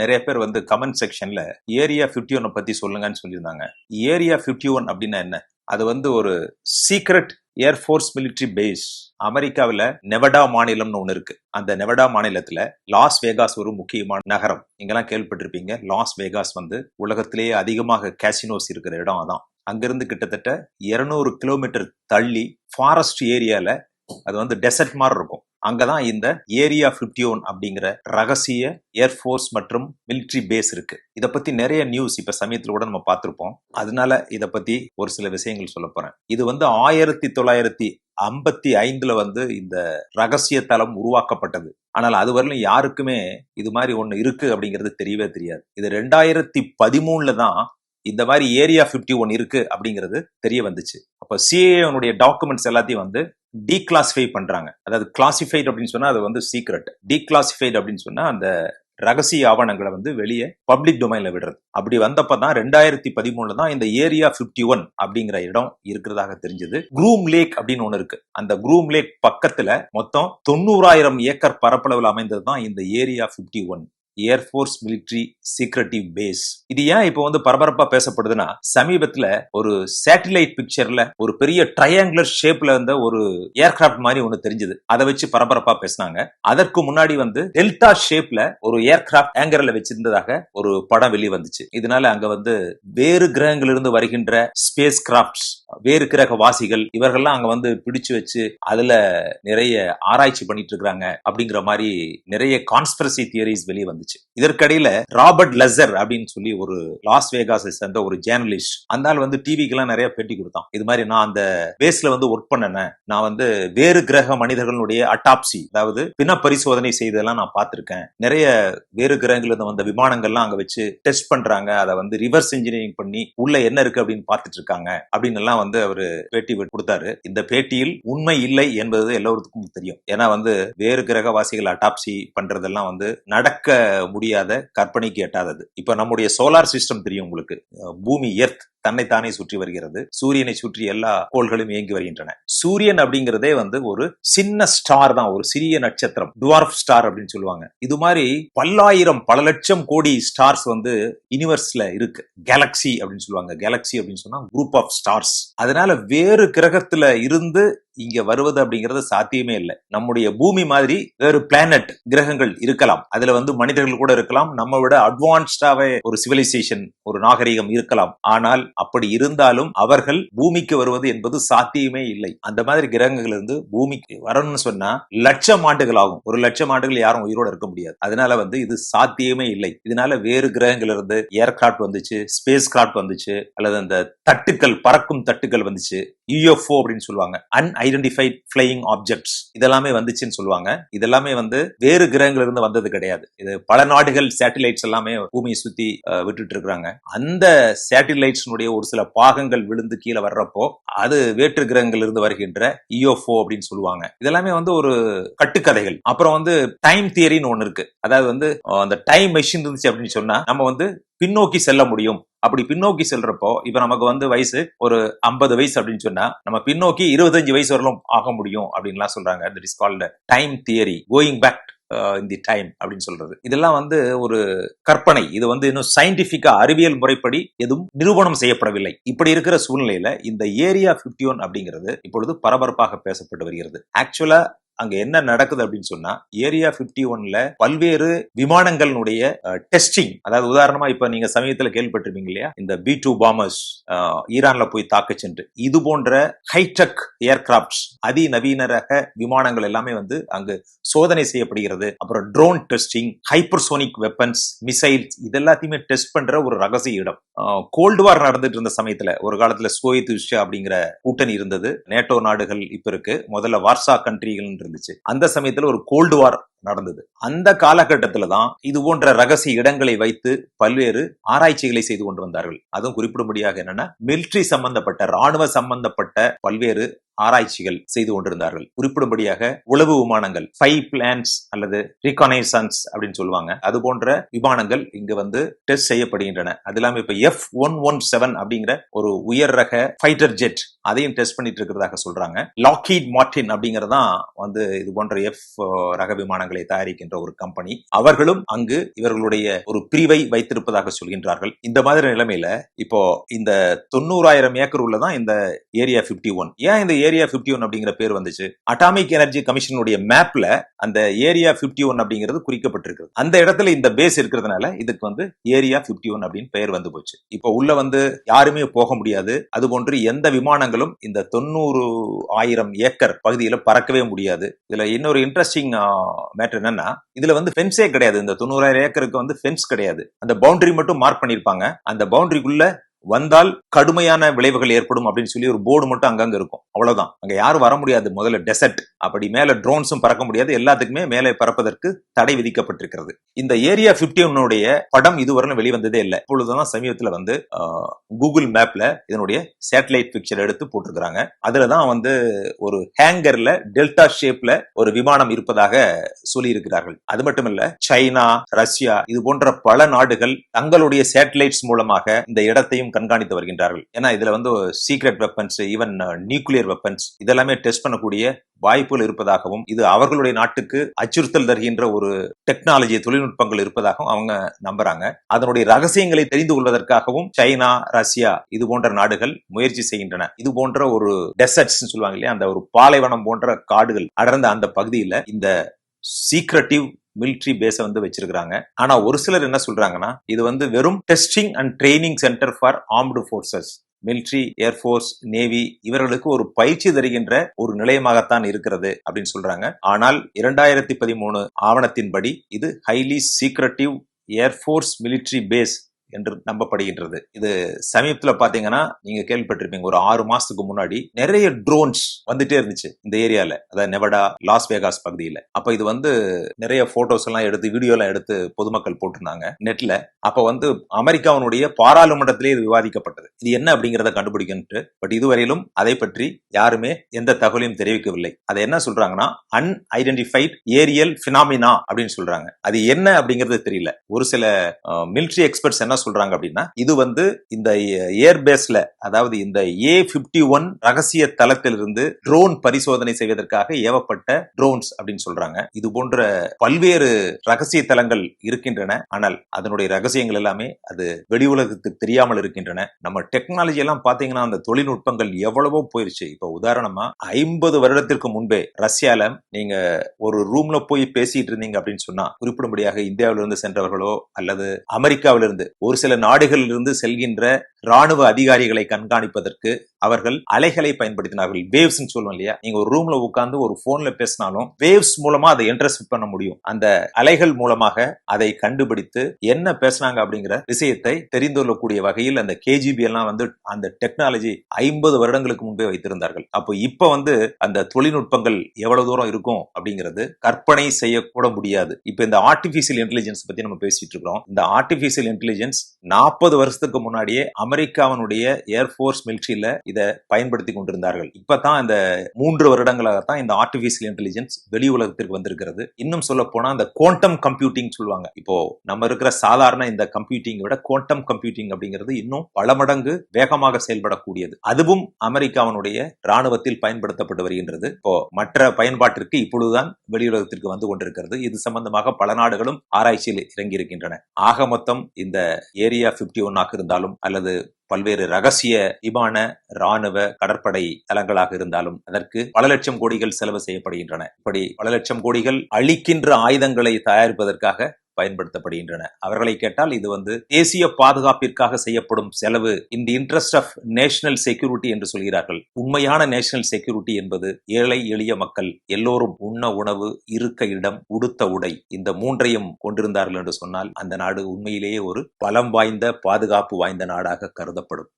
நிறைய பேர் வந்து கமெண்ட் செக்ஷன்ல ஏரியா பிப்டி ஒன்னை பத்தி சொல்லுங்கன்னு சொல்லியிருந்தாங்க. ஏரியா பிப்டி ஒன் அப்படின்னா என்ன? அது வந்து ஒரு secret air force military base அமெரிக்காவில் நெவடா மாநிலம்னு ஒன்று இருக்கு. அந்த நெவடா மாநிலத்தில் லாஸ் வேகாஸ் ஒரு முக்கியமான நகரம். இங்கெல்லாம் கேள்விப்பட்டிருப்பீங்க. லாஸ் வேகாஸ் வந்து உலகத்திலேயே அதிகமாக கேசினோஸ் இருக்கிற இடம் அதான். அங்கிருந்து கிட்டத்தட்ட இருநூறு கிலோமீட்டர் தள்ளி ஃபாரஸ்ட் ஏரியாவில் அது வந்து டெசர்ட் மாதிரி இருக்கும். அங்கதான் இந்த ஏரியா பிப்டி ஒன் அப்படிங்கிற ரகசிய ஏர்ஃபோர்ஸ் மற்றும் மிலிட்ரி பேஸ் இருக்கு. இதை பத்தி நிறைய நியூஸ் இப்ப சமயத்துல கூட நம்ம பார்த்திருப்போம். அதனால இதை பத்தி ஒரு சில விஷயங்கள் சொல்ல போறேன். இது வந்து ஆயிரத்தி தொள்ளாயிரத்தி ஐம்பத்தி ஐந்துல வந்து இந்த ரகசிய தளம் உருவாக்கப்பட்டது. ஆனால் அது வரலும் யாருக்குமே இது மாதிரி ஒண்ணு இருக்கு அப்படிங்கிறது தெரியவே தெரியாது. இது ரெண்டாயிரத்தி பதிமூணுல தான் இந்த மாதிரி ஏரியா பிப்டி ஒன் இருக்கு அப்படிங்கிறது தெரிய வந்துச்சு. அப்ப சிஏனுடைய டாக்குமெண்ட்ஸ் எல்லாத்தையும் வந்து டீக்ளாசிஃபை பண்றாங்க. அதாவது கிளாசிஃபைட் அப்படின்னு சொன்னா அது வந்து சீக்ரெட் டீக்ளாசிஃபைட் அப்படின்னு சொன்னா அந்த ரகசிய ஆவணங்களை வந்து வெளியே பப்ளிக் டொமைன்ல விடுறது. அப்படி வந்தப்ப தான் ரெண்டாயிரத்தி பதிமூணுல தான் இந்த ஏரியா பிப்டி ஒன் அப்படிங்கிற இடம் இருக்கிறதாக தெரிஞ்சது. குரூம் லேக் அப்படின்னு ஒண்ணு இருக்கு. அந்த குரூம் லேக் பக்கத்துல மொத்தம் தொண்ணூறாயிரம் ஏக்கர் பரப்பளவில் அமைந்தது தான் இந்த area fifty one air force military secretive base இது ஏன் இப்போ வந்து பரபரப்பா பேசப்படுதுன்னா சமீபத்துல ஒரு சேட்டிலைட் பிக்சர்ல ஒரு பெரிய ட்ரையாங்குலர் ஷேப்ல இருந்த ஒரு ஏர்கிராப்ட் மாதிரி ஒண்ணு தெரிஞ்சது. அதை வச்சு பரபரப்பா பேசினாங்க. அதற்கு முன்னாடி வந்து டெல்டா ஷேப்ல ஒரு ஏர்கிராப்ட் ஏங்கர்ல வச்சிருந்ததாக ஒரு படம் வெளியே வந்துச்சு இதனால அங்க வந்து வேறு கிரகங்களிலிருந்து வருகின்ற ஸ்பேஸ் கிராஃப்ட்ஸ் வேறு கிரகவாசிகள் இவர்கள்லாம் அங்க வந்து பிடிச்சு வச்சு அதுல நிறைய ஆராய்ச்சி பண்ணிட்டு இருக்கிறாங்க அப்படிங்கிற மாதிரி நிறைய கான்ஸ்பிரசி தியரிஸ் வெளியே வந்துச்சு. இதற்கடையில ராபர்ட் லெசர் அப்படின்னு சொல்லி ஒரு லாஸ் வேகாஸை சேர்ந்த ஒரு ஜேர்னலிஸ்ட் அந்த ஆள் வந்து டிவிக்கு எல்லாம் நிறைய பேட்டி கொடுத்தான். இது மாதிரி நான் அந்த பேஸ்ல வந்து ஒர்க் பண்ணனேன் நான் வந்து வேறு கிரக மனிதர்களுடைய அட்டாப்சி அதாவது பின பரிசோதனை செய்ததெல்லாம் நான் பார்த்திருக்கேன். நிறைய வேறு கிரகங்கள்ல வந்த விமானங்கள்லாம் அங்க வச்சு டெஸ்ட் பண்றாங்க. அதை வந்து ரிவர்ஸ் இன்ஜினியரிங் பண்ணி உள்ள என்ன இருக்கு அப்படின்னு பார்த்துட்டு இருக்காங்க அப்படின்னு எல்லாம் வந்து அவர் பேட்டி கொடுத்தாரு. இந்த பேட்டியில் உண்மை இல்லை என்பது எல்லோருக்கும் தெரியும். ஏன்னா வந்து வேறு கிரகவாசிகள் அட்டாப்சி பண்றதெல்லாம் வந்து நடக்க முடியாத கற்பனைக்கு எட்டாதது. இப்ப நம்முடைய சோலார் சிஸ்டம் தெரியும் உங்களுக்கு. பூமி எர்த் தன்னைத்தானே சுற்றி வருகிறது. சூரியனை சுற்றி எல்லா கோள்களும் இயங்கி வருகின்றன. சூரியன் அப்படிங்கிறதே வந்து ஒரு சின்ன ஸ்டார் தான். ஒரு சிறிய நட்சத்திரம். டுவார்ஃப் ஸ்டார் அப்படின்னு சொல்லுவாங்க. இது மாதிரி பல்லாயிரம் பல லட்சம் கோடி ஸ்டார்ஸ் வந்து யூனிவர்ஸ்ல இருக்கு. கேலக்சி அப்படின்னு சொல்லுவாங்க. கேலக்சி அப்படின்னு சொன்னா குரூப் ஆஃப் ஸ்டார்ஸ் அதனால வேறு கிரகத்துல இருந்து இங்க வருவது அப்படிங்கிறது சாத்தியமே இல்லை. நம்முடைய பூமி மாதிரி வேறு பிளானட் கிரகங்கள் இருக்கலாம். அதுல வந்து மனிதர்கள் கூட இருக்கலாம். நம்ம விட அட்வான்ஸ்டாவே ஒரு சிவிலைசேஷன் ஒரு நாகரிகம் இருக்கலாம். ஆனால் அப்படி இருந்தாலும் அவர்கள் பூமிக்கு வருவது என்பது சாத்தியமே இல்லை. அந்த மாதிரி கிரகங்கள் இருந்து பூமிக்கு வரணும்னு சொன்னா லட்சம் ஆண்டுகள் ஆகும். ஒரு லட்சம் ஆண்டுகள் யாரும் உயிரோட இருக்க முடியாது. அதனால வந்து இது சாத்தியமே இல்லை. இதனால வேறு கிரகங்கள் இருந்து ஏர்கிராப்ட் வந்துச்சு ஸ்பேஸ் கிராப்ட் வந்துச்சு அல்லது அந்த தட்டுக்கள் பறக்கும் தட்டுக்கள் வந்துச்சு யூஎஃப்ஓ அப்படின்னு சொல்லுவாங்க. அன் ஐடென்டிஃபைட் ஃபிளையிங் ஆப்ஜெக்ட்ஸ் இதெல்லாமே வந்துச்சுன்னு சொல்லுவாங்க. இதெல்லாமே வந்து வேறு கிரகங்கள் இருந்து வந்தது கிடையாது. இது பல நாடுகள் சேட்டிலைட்ஸ் எல்லாமே பூமியை சுத்தி விட்டுட்டு இருக்கிறாங்க அந்த சேட்டிலைட்ஸ்னுடைய ஒரு சில பாகங்கள் விழுந்து கீழே வர்றப்போ அது வேற்று கிரகங்கள் இருந்து வருகின்ற இயோஃபோ அப்படின்னு சொல்லுவாங்க. இதெல்லாமே வந்து ஒரு கட்டுக்கதைகள். அப்புறம் வந்து டைம் தியரின்னு ஒண்ணு இருக்கு. அதாவது வந்து அந்த டைம் மெஷின் இருந்துச்சு அப்படின்னு சொன்னா நம்ம வந்து பின்னோக்கி செல்ல முடியும். அப்படி பின்னோக்கி செல்றப்போ இப்ப நமக்கு வந்து வயசு ஒரு ஐம்பது வயசு அப்படின்னு சொன்னா நம்ம பின்னோக்கி இருபத்தஞ்சு வயசு வரலும் ஆக முடியும் அப்படின்லாம் சொல்றாங்க. That is called time theory going back in the time அப்படின்னு சொல்றது. இதெல்லாம் வந்து ஒரு கற்பனை. இது வந்து இன்னும் சயின்டிபிக்கா அறிவியல் முறைப்படி எதுவும் நிரூபணம் செய்யப்படவில்லை. இப்படி இருக்கிற சூழ்நிலையில இந்த ஏரியா பிப்டி ஒன் அப்படிங்கிறது இப்பொழுது பரபரப்பாக பேசப்பட்டு வருகிறது. ஆக்சுவலா அங்க என்ன நடக்குது அப்படின்னு சொன்னா ஏரியா பிப்டி ஒன்ல பல்வேறு விமானங்களுடைய டெஸ்டிங் அதாவது உதாரணமா இப்ப நீங்க சமயத்துல கேள்விப்பட்டிருப்பீங்க இல்லையா? இந்த பி டூ பாமர்ஸ் ஈரான்ல போய் தாக்க சென்று. இது போன்ற ஹைடெக் ஏர்கிராப்ட் அதிநவீன ரக விமானங்கள் எல்லாமே வந்து அங்கு சோதனை செய்யப்படுகிறது. அப்புறம் drone testing hypersonic weapons missiles இது எல்லாத்தையுமே டெஸ்ட் பண்ற ஒரு ரகசிய இடம். கோல்டு வார் நடந்துட்டு இருந்த சமயத்துல ஒரு காலத்துல சோயத் அப்படிங்கிற கூட்டணி இருந்தது. நேட்டோ நாடுகள் இப்ப இருக்கு. முதல்ல வார்சா கண்ட்ரிகள் இருந்துச்சு. அந்த சமயத்துல ஒரு கோல்டு வார் நடந்தது. அந்த காலகட்டத்துல தான் இது போன்ற ரகசிய இடங்களை வைத்து பல்வேறு ஆராய்ச்சிகளை செய்து கொண்டு வந்தார்கள். அதுவும் குறிப்பிடும்படியாக என்னன்னா மிலிட்ரி சம்பந்தப்பட்ட ராணுவ சம்பந்தப்பட்ட பல்வேறு ஆராய்ச்சிகள் செய்து கொண்டிருந்தார்கள். குறிப்பிடும்படியாக உளவு விமானங்கள் ஃபைவ் பிளான்ஸ் அல்லது ரிகானைசன்ஸ் அப்படின்னு சொல்லுவாங்க. அது போன்ற விமானங்கள் இங்கு வந்து டெஸ்ட் செய்யப்படுகின்றன. அது இல்லாம இப்ப எஃப் ஒன் ஒன் செவன் அப்படிங்கிற ஒரு உயர் ரக ஃபைட்டர் ஜெட் அதையும் டெஸ்ட் பண்ணிட்டு இருக்கிறதாக சொல்றாங்க. லாக்கீட் மார்டின் அப்படிங்கறதான் வந்து இது போன்ற எஃப் ரக விமானங்களை தயாரிக்கின்ற ஒரு கம்பெனி அவர்களும் அங்கு இவர்களுடைய ஒரு பிரிவை வைத்திருப்பதாக சொல்கின்றார்கள். இந்த மாதிரி நிலைமையில இப்போ இந்த தொண்ணூறாயிரம் ஏக்கர் உள்ளதான் இந்த ஏரியா 51 ஒன் ஏன் இந்த ஏரியா 51 ஒன் அப்படிங்கிற பேர் வந்துச்சு. அட்டாமிக் எனர்ஜி கமிஷனுடைய மேப்ல அந்த ஏரியா 51 ஒன் அப்படிங்கிறது குறிக்கப்பட்டிருக்கு அந்த இடத்துல இந்த பேஸ் இருக்கிறதுனால இதுக்கு வந்து ஏரியா 51 ஒன் அப்படின்னு பெயர் வந்து போச்சு. இப்போ உள்ள வந்து யாருமே போக முடியாது. அது போன்று எந்த விமானங்களும் இந்த தொண்ணூறு ஆயிரம் ஏக்கர் பகுதியில பறக்கவே முடியாது. இதுல இன்னொரு இன்ட்ரெஸ்டிங் மேட்டர் என்னன்னா இதுல வந்து ஃபென்ஸே கிடையாது. இந்த தொண்ணூறாயிரம் ஏக்கருக்கு வந்து ஃபென்ஸ் கிடையாது. அந்த பவுண்டரி மட்டும் மார்க் பண்ணிருப்பாங்க. அந்த பவுண்டரிக்குள்ள வந்தால் கடுமையான விளைவுகள் ஏற்படும் அப்படின்னு சொல்லி ஒரு போர்டு மட்டும் அங்கங்க இருக்கும். அவ்வளவுதான். அங்க யாரும் வர முடியாது. முதல்ல டெசர்ட் அப்படி மேல ட்ரோன்ஸும் பறக்க முடியாது. எல்லாத்துக்குமே மேலே பறப்பதற்கு தடை விதிக்கப்பட்டிருக்கிறது. இந்த ஏரியா பிப்டி ஒன்னுடைய படம் இதுவரை வெளிவந்ததே இல்லை. இப்பொழுதுதான் சமீபத்துல வந்து கூகுள் மேப்ல இதனுடைய சேட்டலைட் பிக்சர் எடுத்து போட்டிருக்கிறாங்க. அதுலதான் வந்து ஒரு ஹேங்கர்ல டெல்டா ஷேப்ல ஒரு விமானம் இருப்பதாக சொல்லி இருக்கிறார்கள் அது மட்டும் இல்ல சைனா ரஷ்யா இது போன்ற பல நாடுகள் தங்களுடைய சேட்டலைட்ஸ் மூலமாக இந்த இடத்தையும் கண்காணித்து வருகின்றார்கள். ஏன்னா இதுல வந்து secret weapons even nuclear weapons இதெல்லாமே டெஸ்ட் பண்ணக்கூடிய வாய்ப்புகள் இருப்பதாகவும் இது அவர்களுடைய நாட்டுக்கு அச்சுறுத்தல் தருகின்ற ஒரு டெக்னாலஜி தொழில்நுட்பங்கள் இருப்பதாகவும் அவங்க நம்புறாங்க. அதனுடைய ரகசியங்களை தெரிந்து கொள்வதற்காகவும் சைனா ரஷ்யா இது போன்ற நாடுகள் முயற்சி செய்கின்றன. இது போன்ற ஒரு டெசர்ட்ஸ் சொல்லுவாங்க இல்லையா? அந்த ஒரு பாலைவனம் போன்ற காடுகள் அடர்ந்த அந்த பகுதியில இந்த சீக்ரெட்டிவ் மிலிட்ரி பேஸை வந்து வச்சிருக்கிறாங்க. ஆனா ஒரு சிலர் என்ன சொல்றாங்கன்னா இது வந்து வெறும் testing and training centre for armed forces military air force navy இவர்களுக்கு ஒரு பயிற்சி தருகின்ற ஒரு நிலையமாகத்தான் இருக்கிறது அப்படின்னு சொல்றாங்க. ஆனால் இரண்டாயிரத்தி பதிமூணு ஆவணத்தின்படி இது highly secretive air force military base என்று நம்பப்படுகின்றது. இது சமீபத்துல பாத்தீங்கன்னா நீங்க கேள்விப்பட்டிருப்பீங்க ஒரு ஆறு மாசத்துக்கு முன்னாடி நிறைய ட்ரோன்ஸ் வந்துட்டே இருந்துச்சு இந்த ஏரியால. அதாவது நெவடா லாஸ் வேகாஸ் பகுதியில. அப்ப இது வந்து நிறைய போட்டோஸ் எல்லாம் எடுத்து வீடியோ எல்லாம் எடுத்து பொதுமக்கள் போட்டிருந்தாங்க நெட்ல அப்ப வந்து அமெரிக்காவினுடைய பாராளுமன்றத்திலே இது விவாதிக்கப்பட்டது. இது என்ன அப்படிங்கறத கண்டுபிடிக்கன்ட்டு பட் இதுவரையிலும் அதை பற்றி யாருமே எந்த தகவலையும் தெரிவிக்கவில்லை. அதை என்ன சொல்றாங்கன்னா அன்ஐடென்டிஃபைட் ஏரியல் பினாமினா அப்படின்னு சொல்றாங்க. அது என்ன அப்படிங்கிறது தெரியல. ஒரு சில மிலிட்ரி எக்ஸ்பர்ட்ஸ் என்ன என்ன சொல்றாங்க அப்படின்னா இது வந்து இந்த ஏர்பேஸ்ல அதாவது இந்த ஏ பிப்டி ஒன் ரகசிய தளத்திலிருந்து ட்ரோன் பரிசோதனை செய்வதற்காக ஏவப்பட்ட ட்ரோன்ஸ் அப்படின்னு சொல்றாங்க. இது போன்ற பல்வேறு ரகசிய தளங்கள் இருக்கின்றன. ஆனால் அதனுடைய ரகசியங்கள் எல்லாமே அது வெளி உலகத்துக்கு தெரியாமல் இருக்கின்றன. நம்ம டெக்னாலஜி எல்லாம் பாத்தீங்கன்னா அந்த தொழில்நுட்பங்கள் எவ்வளவோ போயிருச்சு. இப்ப உதாரணமா ஐம்பது வருடத்திற்கு முன்பே ரஷ்யால நீங்க ஒரு ரூம்ல போய் பேசிட்டு இருந்தீங்க அப்படின்னு சொன்னா குறிப்பிடும்படியாக இந்தியாவிலிருந்து சென்றவர்களோ அல்லது அமெரிக்காவிலிருந்து ஒரு சில நாடுகளில் இருந்து செல்கின்ற ராணுவ அதிகாரிகளை கண்காணிப்பதற்கு அவர்கள் அலைகளை பயன்படுத்தினார்கள். வேவ்ஸ் சொல்லுவோம் இல்லையா? நீங்க ஒரு ரூம்ல உட்கார்ந்து ஒரு போன்ல பேசினாலும் வேவ்ஸ் மூலமா அதை இன்ட்ரெஸ்ட் பண்ண முடியும். அந்த அலைகள் மூலமாக அதை கண்டுபிடித்து என்ன பேசினாங்க அப்படிங்கிற விஷயத்தை தெரிந்து கொள்ளக்கூடிய வகையில் அந்த கேஜிபி எல்லாம் வந்து அந்த டெக்னாலஜி ஐம்பது வருடங்களுக்கு முன்பே வைத்திருந்தார்கள். அப்போ இப்ப வந்து அந்த தொழில்நுட்பங்கள் எவ்வளவு தூரம் இருக்கும் அப்படிங்கிறது கற்பனை செய்யக்கூட முடியாது. இப்ப இந்த ஆர்டிபிஷியல் இன்டெலிஜென்ஸ் பத்தி நம்ம பேசிட்டு இருக்கிறோம். இந்த ஆர்டிபிஷியல் இன்டெலிஜென்ஸ் நாற்பது வருஷத்துக்கு முன்னாடியே அமெரிக்காவினுடைய ஏர்ஃபோர்ஸ் மிலிட்ரியில இதை பயன்படுத்தி கொண்டிருந்தார்கள். இப்பதான் இந்த மூன்று வருடங்களாகத்தான் இந்த ஆர்டிபிஷியல் இன்டெலிஜென்ஸ் வெளி உலகத்திற்கு வந்திருக்கிறது. இன்னும் சொல்ல போனா இந்த குவாண்டம் கம்ப்யூட்டிங் சொல்லுவாங்க. இப்போ நம்ம இருக்கிற சாதாரண இந்த கம்ப்யூட்டிங் விட குவாண்டம் கம்ப்யூட்டிங் அப்படிங்கிறது இன்னும் பல மடங்கு வேகமாக செயல்படக்கூடியது. அதுவும் அமெரிக்காவினுடைய ராணுவத்தில் பயன்படுத்தப்பட்டு வருகின்றது. இப்போ மற்ற பயன்பாட்டிற்கு இப்பொழுதுதான் வெளியுலகத்திற்கு வந்து கொண்டிருக்கிறது. இது சம்பந்தமாக பல நாடுகளும் ஆராய்ச்சியில் இறங்கி இருக்கின்றன ஆக மொத்தம் இந்த ஏரியா பிப்டி ஒன்னாக இருந்தாலும் அல்லது பல்வேறு ரகசிய விமான ராணுவ கடற்படை தளங்களாக இருந்தாலும் அதற்கு பல லட்சம் கோடிகள் செலவு செய்யப்படுகின்றன. இப்படி பல லட்சம் கோடிகள் அழிக்கின்ற ஆயுதங்களை தயாரிப்பதற்காக பயன்படுத்தப்படுகின்றன. அவர்களை கேட்டால் இது வந்து தேசிய பாதுகாப்பிற்காக செய்யப்படும் செலவு இந்த இன்ட்ரெஸ்ட் ஆஃப் நேஷனல் செக்யூரிட்டி என்று சொல்கிறார்கள். உண்மையான நேஷனல் செக்யூரிட்டி என்பது ஏழை எளிய மக்கள் எல்லோரும் உண்ண உணவு இருக்க இடம் உடுத்த உடை இந்த மூன்றையும் கொண்டிருந்தார்கள் என்று சொன்னால் அந்த நாடு உண்மையிலேயே ஒரு பலம் வாய்ந்த பாதுகாப்பு வாய்ந்த நாடாக கருதப்படும்.